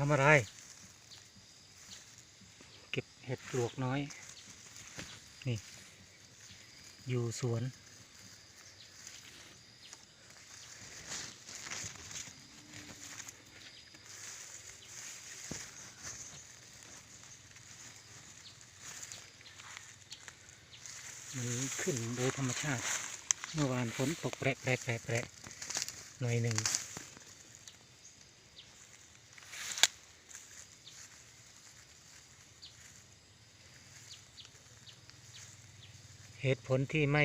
ทำอะไร เก็บเห็ดปลวกน้อย นี่ อยู่สวน มันขึ้นโดยธรรมชาติ เมื่อวานฝนตกแปรแปรแปรแปรหน่อยหนึ่ง เหตุผลที่ไม่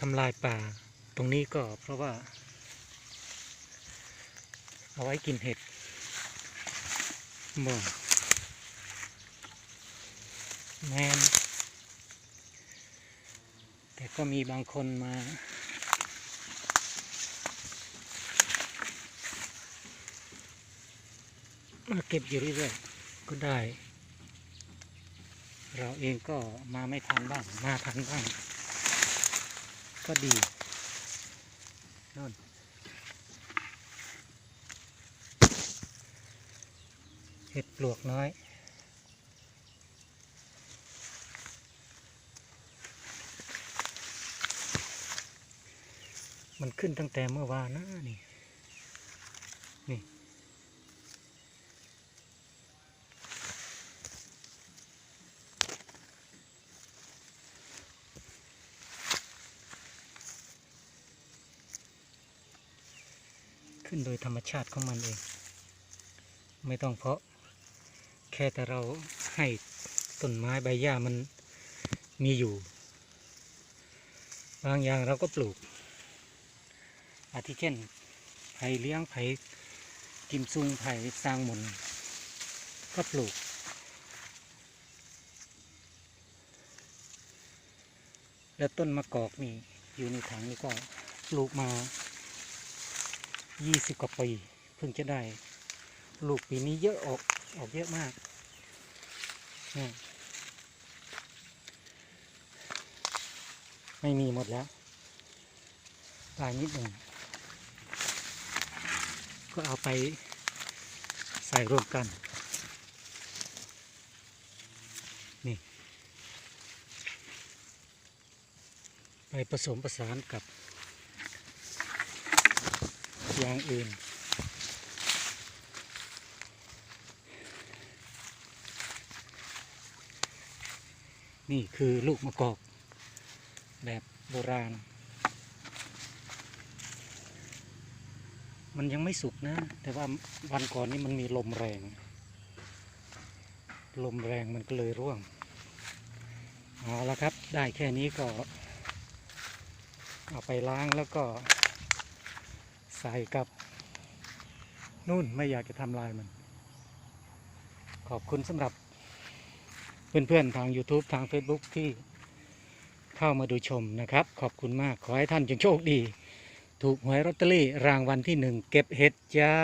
ทำลายป่า ตรงนี้ก็เพราะว่า เอาไว้กินเห็ดบ่แมนแต่ก็มีบางคนมามาเก็บอยู่เรื่อยๆก็ได้ เราเองก็มาไม่ทันบ้าง มาทันบ้าง ก็ดีนู่นเห็ดปลวกน้อยมันขึ้นตั้งแต่เมื่อวานนะนี่ นี่ ขึ้นโดยธรรมชาติของมันเอง ไม่ต้องเพาะ แค่แต่เราให้ต้นไม้ใบหญ้ามันมีอยู่ บางอย่างเราก็ปลูก อาทิเช่น ไผ่เลี้ยงไผ่กิมซุงไผ่สร้างมนก็ปลูก แล้วต้นมะกอกนี่อยู่ในถังนี่ก็ปลูกมา ยี่สิบกว่าปีเพิ่งจะได้ ลูกปีนี้เยอะออกออกเยอะมากนี่ไม่มีหมดแล้วตายนิดหนึ่งก็เอาไปใส่รวมกัน นี่ ไปผสมประสานกับ อย่างอื่น นี่คือลูกมะกอกแบบโบราณ มันยังไม่สุกนะ แต่ว่าวันก่อนนี้มันมีลมแรง ลมแรงมันก็เลยร่วง เอาละครับ ได้แค่นี้ก็ เอาไปล้างแล้วก็ ใส่กับ นู่นไม่อยากจะทำลายมัน ขอบคุณสำหรับ เพื่อนๆ ทาง YouTube ทาง Facebook ที่เข้ามาดูชมนะครับ ขอบคุณมาก ขอให้ท่านจงโชคดี ถูกหวยลอตเตอรี่รางวัลที่หนึ่งเก็บเห็ดจ้า